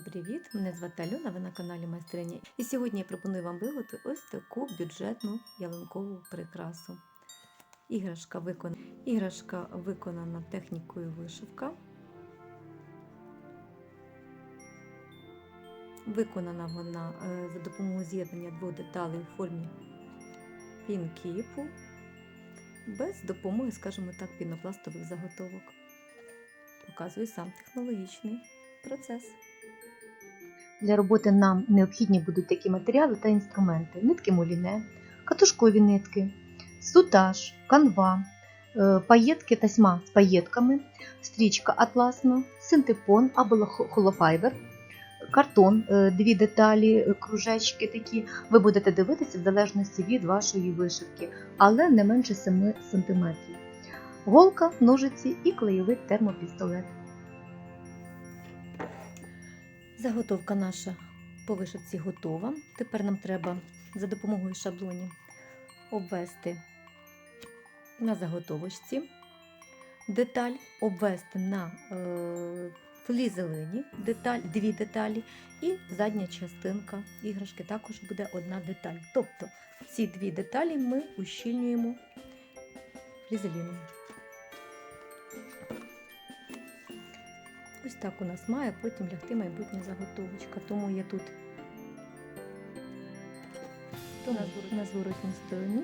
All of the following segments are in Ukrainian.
Всім привіт! Мене звати Альона, ви на каналі Майстриня. І сьогодні я пропоную вам виготовити ось таку бюджетну ялинкову прикрасу. Іграшка виконана, Іграшка виконана технікою вишивка. Виконана вона е, за допомогою з'єднання двох деталей у формі пінкіпу, без допомоги, скажімо так, пінопластових заготовок. Показую сам технологічний процес. Для роботи нам необхідні будуть такі матеріали та інструменти: нитки муліне, катушкові нитки, сутаж, канва, е, паєтки тасьма з паєтками, стрічка атласна, синтепон або холофайбер, картон, е, дві деталі, е, кружечки такі. Ви будете дивитися в залежності від вашої вишивки, але не менше 7 см. Голка, ножиці і клеєвий термопістолет. Заготовка наша по вишивці готова. Тепер нам треба за допомогою шаблонів обвести на заготовочці, деталь обвести на е, флізелині, деталь, дві деталі, і задня частинка іграшки також буде одна деталь. Тобто ці дві деталі ми ущільнюємо флізеліном. Ось так у нас має потім лягти майбутня заготовочка. Тому я тут тому на зворотній стороні.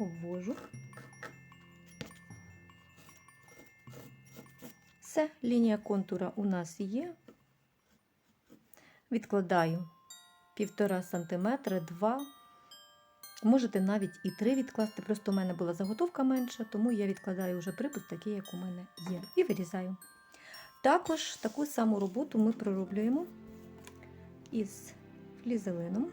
Обвожу. Все, лінія контура у нас є. Відкладаю 1,5 см, 2 Можете навіть і три відкласти, просто у мене була заготовка менша, тому я відкладаю вже припуск такий, як у мене є, і вирізаю. Також таку саму роботу ми пророблюємо із флізелином.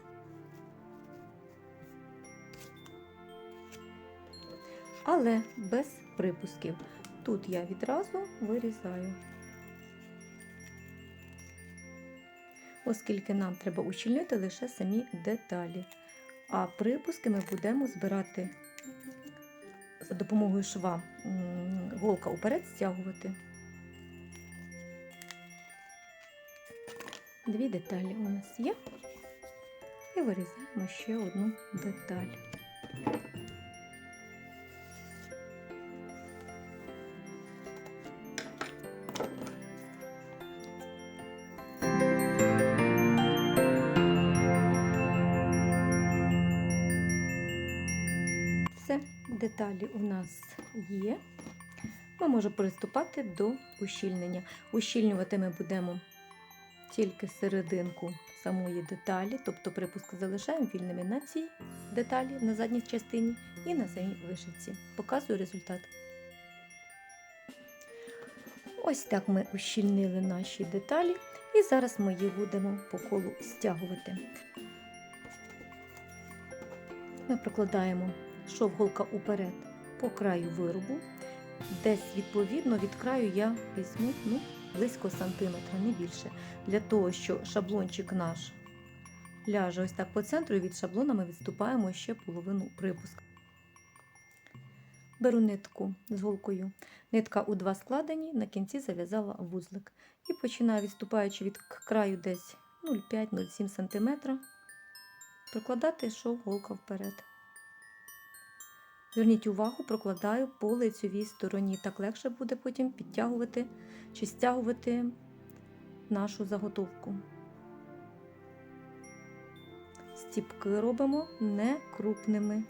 Але без припусків. Тут я відразу вирізаю, оскільки нам треба ущільнити лише самі деталі. А припуски ми будемо збирати за допомогою шва голка уперед стягувати. Дві деталі у нас є. І вирізаємо ще одну деталь. Деталі у нас є. Ми можемо приступати до ущільнення. Ущільнювати ми будемо тільки серединку самої деталі, тобто припуск залишаємо вільними на цій деталі на задній частині і на самій вишивці. Показую результат. Ось так ми ущільнили наші деталі, і зараз ми їх будемо по колу стягувати. Ми прокладаємо шов голка уперед по краю виробу. Десь, відповідно, від краю я візьму ну, близько сантиметра, не більше. Для того, що шаблончик наш ляже ось так по центру, і від шаблона ми відступаємо ще половину припуска. Беру нитку з голкою. Нитка у два складені, на кінці зав'язала вузлик. І починаю, відступаючи від краю десь 0,5-0,7 см, прокладати шов голка вперед. Зверніть увагу, прокладаю по лицевій стороні. Так легше буде потім підтягувати чи стягувати нашу заготовку. Стіпки робимо не крупними,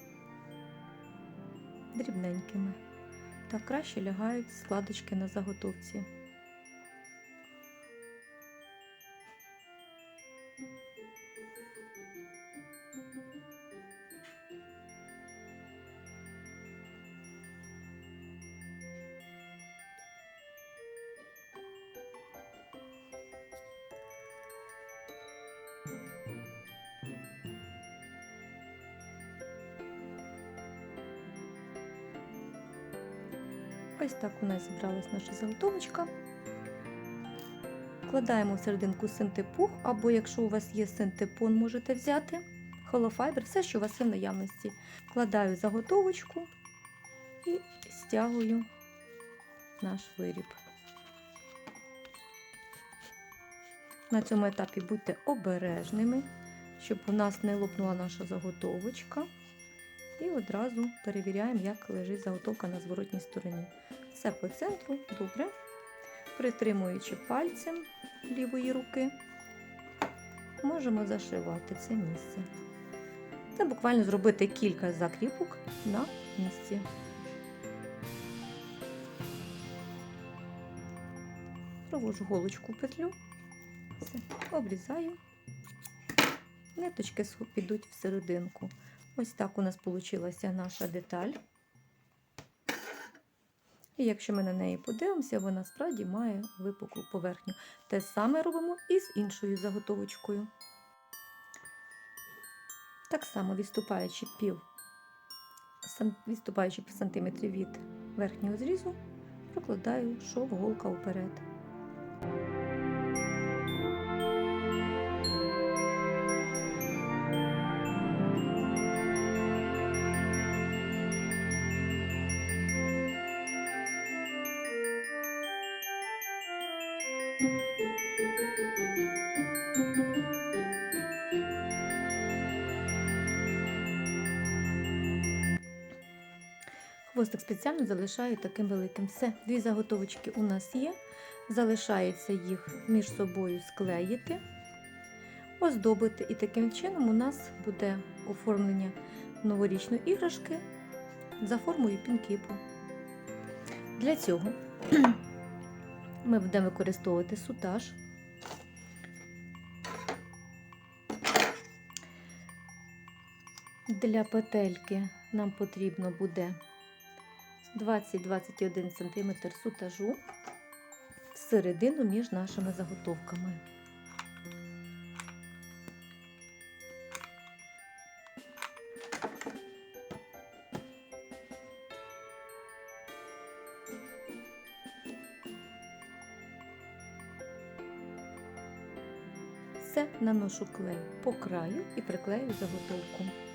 дрібненькими. Так краще лягають складочки на заготовці. Ось так у нас зібралась наша заготовочка. Вкладаємо в серединку синтепух, або якщо у вас є синтепон, можете взяти холофайбер, все, що у вас є в наявності. Вкладаю заготовочку і стягую наш виріб. На цьому етапі будьте обережними, щоб у нас не лопнула наша заготовочка. І одразу перевіряємо, як лежить заготовка на зворотній стороні. Все по центру, добре. Притримуючи пальцем лівої руки, можемо зашивати це місце. Це буквально зробити кілька закріпок на місці. Проводжу голочку в петлю, все, обрізаю. Ниточки підуть в серединку. Ось так у нас вийшла наша деталь. І якщо ми на неї подивимося, вона справді має випуклу поверхню. Те саме робимо і з іншою заготовочкою. Так само відступаючи пів, відступаючи пів сантиметрів від верхнього зрізу, прокладаю шов голка вперед. Хвостик спеціально залишаю таким великим. Все, дві заготовочки у нас є. Залишається їх між собою склеїти, оздобити. І таким чином у нас буде оформлення новорічної іграшки за формою пінкіпу. Для цього ми будемо використовувати сутаж. Для петельки нам потрібно буде 20-21 см сутажу всередину між нашими заготовками. Все наношу клей по краю і приклею заготовку.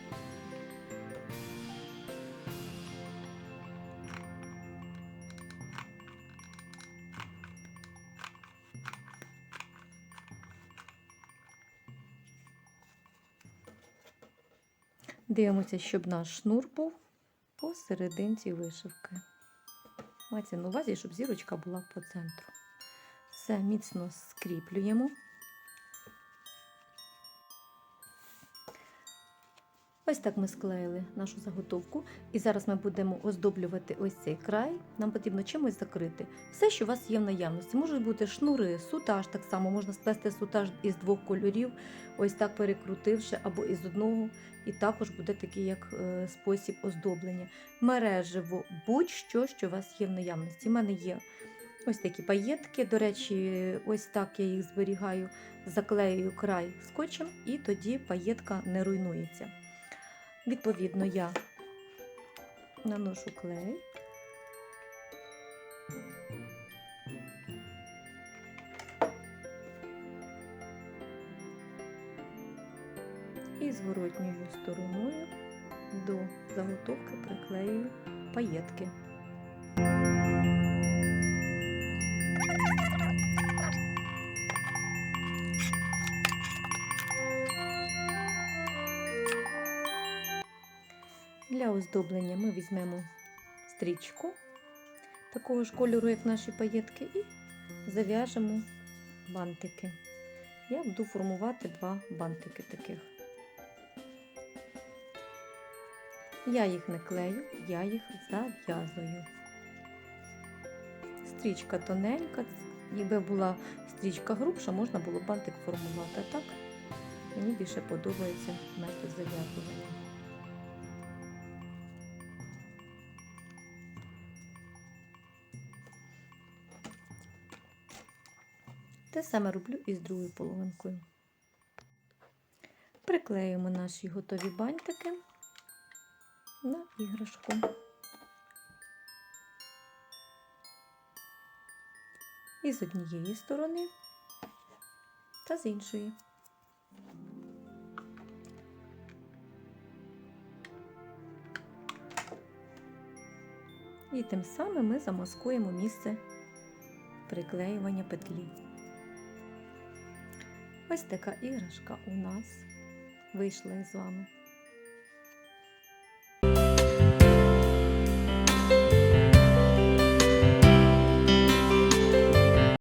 Дивимося, щоб наш шнур був посерединці вишивки. Мається на увазі, щоб зірочка була по центру. Все міцно скріплюємо. Ось так ми склеїли нашу заготовку. І зараз ми будемо оздоблювати ось цей край. Нам потрібно чимось закрити. Все, що у вас є в наявності. Можуть бути шнури, сутаж так само, можна сплести сутаж із двох кольорів, ось так перекрутивши, або із одного. І також буде такий як е, спосіб оздоблення. Мережево, будь-що, що у вас є в наявності. У мене є ось такі паєтки. До речі, ось так я їх зберігаю, заклеюю край скотчем, і тоді паєтка не руйнується. Відповідно, я наношу клей. І зворотньою стороною до заготовки приклею паєтки. Для оздоблення ми візьмемо стрічку такого ж кольору, як наші паєтки, і зав'яжемо бантики. Я буду формувати два бантики таких. Я їх не клею, я їх зав'язую. Стрічка тоненька, якби була стрічка грубша, можна було бантик формувати. А так мені більше подобається метод зав'язування. Те саме роблю і з другою половинкою. Приклеюємо наші готові бантики на іграшку. І з однієї сторони та з іншої. І тим самим ми замаскуємо місце приклеювання петлі. Ось така іграшка у нас вийшла з вами.